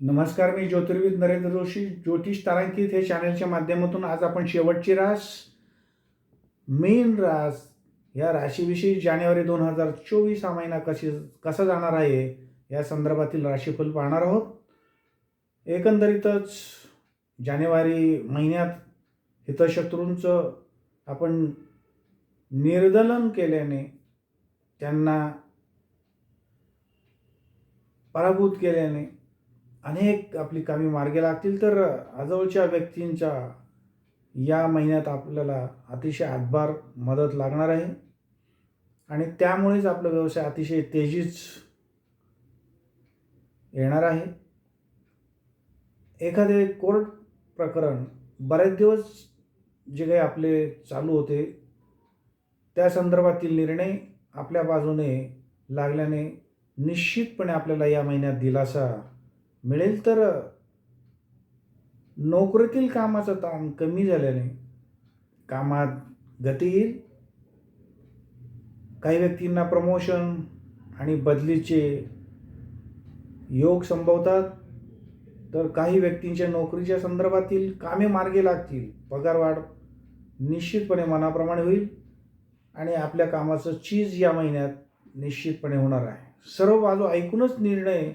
नमस्कार मी ज्योतिर्विद नरेंद्र जोशी. ज्योतिष तारांकित हे चॅनलच्या माध्यमातून आज आपण शेवटची रास मेन रास या राशीविषयी जानेवारी दोन हजार चोवीस हा महिना कशी कसा जाणार आहे या संदर्भातील राशीफल पाहणार आहोत. एकंदरीतच जानेवारी महिन्यात हितशत्रूंचं आपण निर्दलन केल्याने त्यांना पराभूत केल्याने अनेक आपली कामी मार्गी लागतील तर आजवळच्या व्यक्तींच्या या महिन्यात आपल्याला अतिशय हातभार मदत लागणार आहे. आणि त्यामुळेच आपला व्यवसाय अतिशय तेजीच येणार आहे. एखादे कोर्ट प्रकरण बरेच दिवस जे काही आपले चालू होते त्या संदर्भातील निर्णय आपल्या बाजूने लागल्याने निश्चितपणे आपल्याला या महिन्यात दिलासा मिळेल तर नोकरीतील कामाचा ताण कमी झाल्याने कामात गती येईल. काही व्यक्तींना प्रमोशन आणि बदलीचे योग संभवतात. तर काही व्यक्तींच्या नोकरीच्या संदर्भातील कामे मार्गी लागतील. पगारवाढ निश्चितपणे मनाप्रमाणे होईल आणि आपल्या कामाचं चीज या महिन्यात निश्चितपणे होणार आहे. सर्व बाजू ऐकूनच निर्णय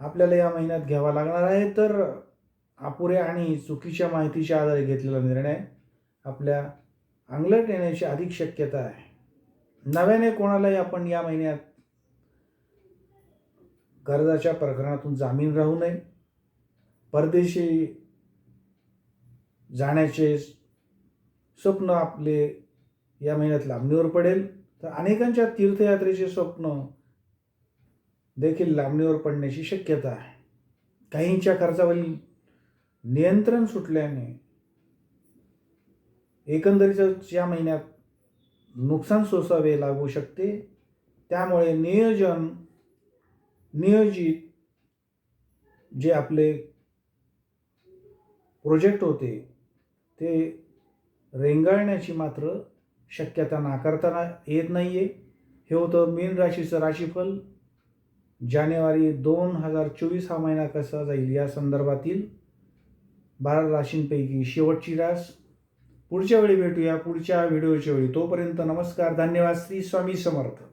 आपल्याला या महिन्यात घ्यावा लागणार आहे तर अपुऱ्या आणि चुकीच्या माहितीच्या आधारे घेतलेला निर्णय आपल्या अंगलट येण्याची अधिक शक्यता आहे. नव्याने कोणालाही आपण या महिन्यात कर्जाच्या प्रकरणातून जामीन राहू नये. परदेशी जाण्याचे स्वप्न आपले या महिन्यात लांबणीवर पडेल. तर अनेकांच्या तीर्थयात्रेचे स्वप्न देखील लांबणीवर पडण्याची शक्यता आहे. काहींच्या खर्चावरील नियंत्रण सुटल्याने एकंदरीतच या महिन्यात नुकसान सोसावे लागू शकते. त्यामुळे नियोजन नियोजित जे आपले प्रोजेक्ट होते ते रेंगाळण्याची मात्र शक्यता नाकारताना येत नाही आहे हे होतं मीन राशीचं राशीफल. जानेवारी दोन हजार चोवीस हा महिना कसा जाईल? या संदर्भातील बारा राशींपैकी शेवटची रास. पुढच्या वेळी भेटूया. पुढच्या व्हिडिओच्या वेळी. तोपर्यंत नमस्कार. धन्यवाद. श्री स्वामी समर्थ.